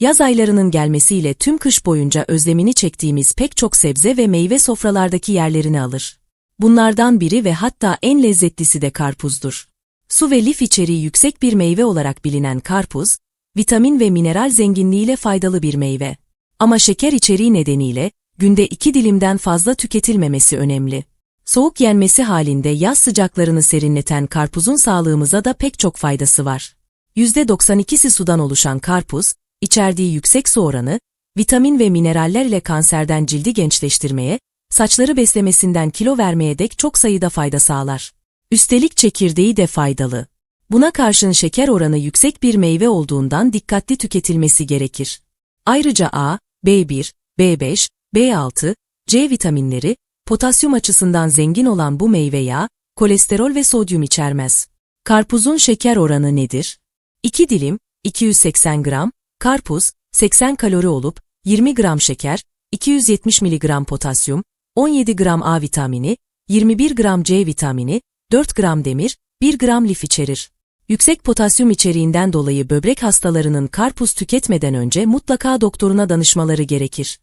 Yaz aylarının gelmesiyle tüm kış boyunca özlemini çektiğimiz pek çok sebze ve meyve sofralardaki yerlerini alır. Bunlardan biri ve hatta en lezzetlisi de karpuzdur. Su ve lif içeriği yüksek bir meyve olarak bilinen karpuz, vitamin ve mineral zenginliğiyle faydalı bir meyve. Ama şeker içeriği nedeniyle, günde iki dilimden fazla tüketilmemesi önemli. Soğuk yenmesi halinde yaz sıcaklarını serinleten karpuzun sağlığımıza da pek çok faydası var. %92'si sudan oluşan karpuz, içerdiği yüksek su oranı, vitamin ve mineraller ile kanserden cildi gençleştirmeye, saçları beslemesinden kilo vermeye dek çok sayıda fayda sağlar. Üstelik çekirdeği de faydalı. Buna karşın şeker oranı yüksek bir meyve olduğundan dikkatli tüketilmesi gerekir. Ayrıca A, B1, B5, B6, C vitaminleri, potasyum açısından zengin olan bu meyve yağı, kolesterol ve sodyum içermez. Karpuzun şeker oranı nedir? 2 dilim, 280 gram, karpuz, 80 kalori olup, 20 gram şeker, 270 mg potasyum, 17 gram A vitamini, 21 gram C vitamini, 4 gram demir, 1 gram lif içerir. Yüksek potasyum içeriğinden dolayı böbrek hastalarının karpuz tüketmeden önce mutlaka doktoruna danışmaları gerekir.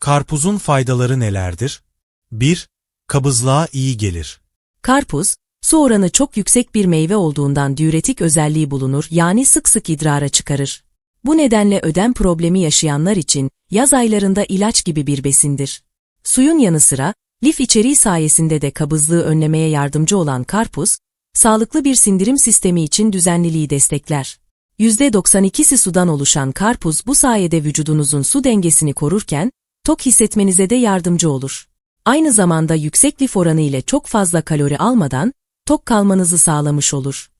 Karpuzun faydaları nelerdir? 1. Kabızlığa iyi gelir. Karpuz, su oranı çok yüksek bir meyve olduğundan diüretik özelliği bulunur yani sık sık idrara çıkarır. Bu nedenle ödem problemi yaşayanlar için yaz aylarında ilaç gibi bir besindir. Suyun yanı sıra, lif içeriği sayesinde de kabızlığı önlemeye yardımcı olan karpuz, sağlıklı bir sindirim sistemi için düzenliliği destekler. %92'si sudan oluşan karpuz bu sayede vücudunuzun su dengesini korurken, tok hissetmenize de yardımcı olur. Aynı zamanda yüksek lif oranı ile çok fazla kalori almadan, tok kalmanızı sağlamış olur.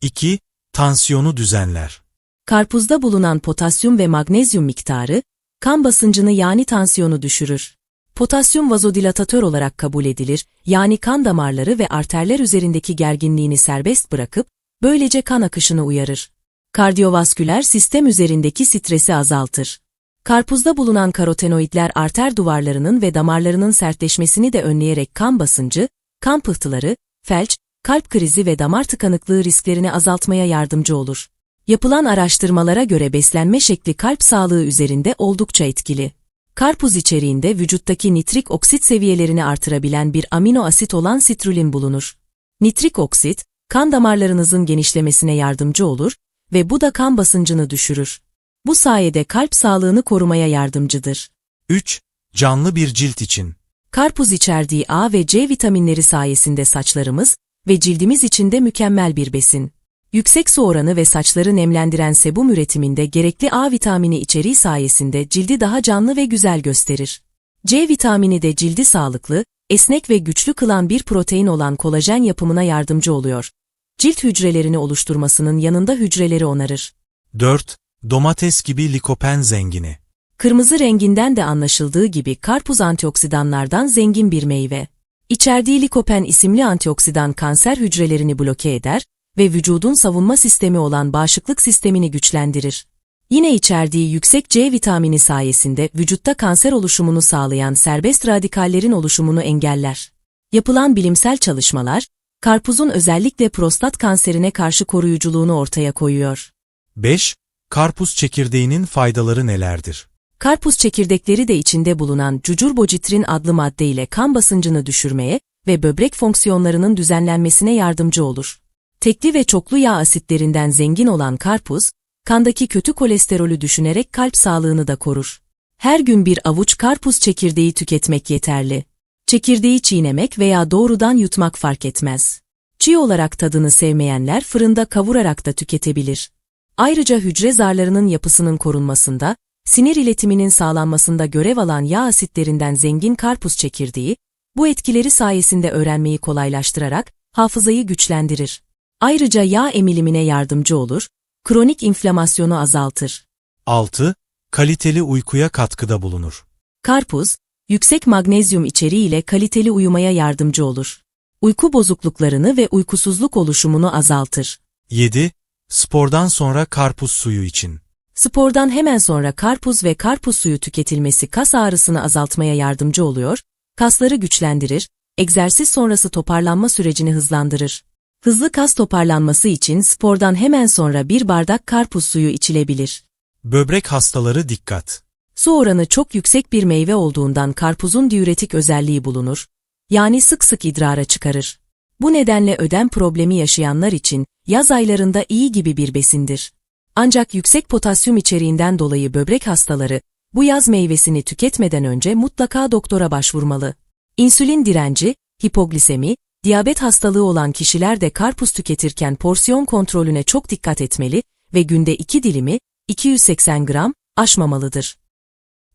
2. Tansiyonu düzenler. Karpuzda bulunan potasyum ve magnezyum miktarı, kan basıncını yani tansiyonu düşürür. Potasyum vazodilatatör olarak kabul edilir, yani kan damarları ve arterler üzerindeki gerginliğini serbest bırakıp, böylece kan akışını uyarır. Kardiyovasküler sistem üzerindeki stresi azaltır. Karpuzda bulunan karotenoidler arter duvarlarının ve damarlarının sertleşmesini de önleyerek kan basıncı, kan pıhtıları, felç, kalp krizi ve damar tıkanıklığı risklerini azaltmaya yardımcı olur. Yapılan araştırmalara göre beslenme şekli kalp sağlığı üzerinde oldukça etkili. Karpuz içeriğinde vücuttaki nitrik oksit seviyelerini artırabilen bir amino asit olan sitrulin bulunur. Nitrik oksit, kan damarlarınızın genişlemesine yardımcı olur ve bu da kan basıncını düşürür. Bu sayede kalp sağlığını korumaya yardımcıdır. 3. Canlı bir cilt için. Karpuz içerdiği A ve C vitaminleri sayesinde saçlarımız ve cildimiz için de mükemmel bir besin. Yüksek su oranı ve saçları nemlendiren sebum üretiminde gerekli A vitamini içeriği sayesinde cildi daha canlı ve güzel gösterir. C vitamini de cildi sağlıklı, esnek ve güçlü kılan bir protein olan kolajen yapımına yardımcı oluyor. Cilt hücrelerini oluşturmasının yanında hücreleri onarır. 4. Domates gibi likopen zengini. Kırmızı renginden de anlaşıldığı gibi karpuz antioksidanlardan zengin bir meyve. İçerdiği likopen isimli antioksidan kanser hücrelerini bloke eder ve vücudun savunma sistemi olan bağışıklık sistemini güçlendirir. Yine içerdiği yüksek C vitamini sayesinde vücutta kanser oluşumunu sağlayan serbest radikallerin oluşumunu engeller. Yapılan bilimsel çalışmalar, karpuzun özellikle prostat kanserine karşı koruyuculuğunu ortaya koyuyor. 5. Karpuz çekirdeğinin faydaları nelerdir? Karpuz çekirdekleri de içinde bulunan cucurbocitrin adlı madde ile kan basıncını düşürmeye ve böbrek fonksiyonlarının düzenlenmesine yardımcı olur. Tekli ve çoklu yağ asitlerinden zengin olan karpuz, kandaki kötü kolesterolü düşünerek kalp sağlığını da korur. Her gün bir avuç karpuz çekirdeği tüketmek yeterli. Çekirdeği çiğnemek veya doğrudan yutmak fark etmez. Çiğ olarak tadını sevmeyenler fırında kavurarak da tüketebilir. Ayrıca hücre zarlarının yapısının korunmasında, sinir iletiminin sağlanmasında görev alan yağ asitlerinden zengin karpuz çekirdeği, bu etkileri sayesinde öğrenmeyi kolaylaştırarak hafızayı güçlendirir. Ayrıca yağ emilimine yardımcı olur, kronik inflamasyonu azaltır. 6. Kaliteli uykuya katkıda bulunur. Karpuz, yüksek magnezyum içeriği ile kaliteli uyumaya yardımcı olur. Uyku bozukluklarını ve uykusuzluk oluşumunu azaltır. 7. Spordan sonra karpuz suyu için. Spordan hemen sonra karpuz ve karpuz suyu tüketilmesi kas ağrısını azaltmaya yardımcı oluyor, kasları güçlendirir, egzersiz sonrası toparlanma sürecini hızlandırır. Hızlı kas toparlanması için spordan hemen sonra bir bardak karpuz suyu içilebilir. Böbrek hastaları dikkat. Su oranı çok yüksek bir meyve olduğundan karpuzun diüretik özelliği bulunur, yani sık sık idrara çıkarır. Bu nedenle ödem problemi yaşayanlar için yaz aylarında iyi gibi bir besindir. Ancak yüksek potasyum içeriğinden dolayı böbrek hastaları bu yaz meyvesini tüketmeden önce mutlaka doktora başvurmalı. İnsülin direnci, hipoglisemi, diyabet hastalığı olan kişiler de karpuz tüketirken porsiyon kontrolüne çok dikkat etmeli ve günde 2 dilimi, 280 gram, aşmamalıdır.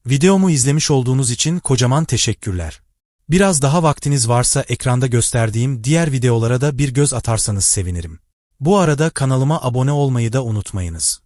Videomu izlemiş olduğunuz için kocaman teşekkürler. Biraz daha vaktiniz varsa ekranda gösterdiğim diğer videolara da bir göz atarsanız sevinirim. Bu arada kanalıma abone olmayı da unutmayınız.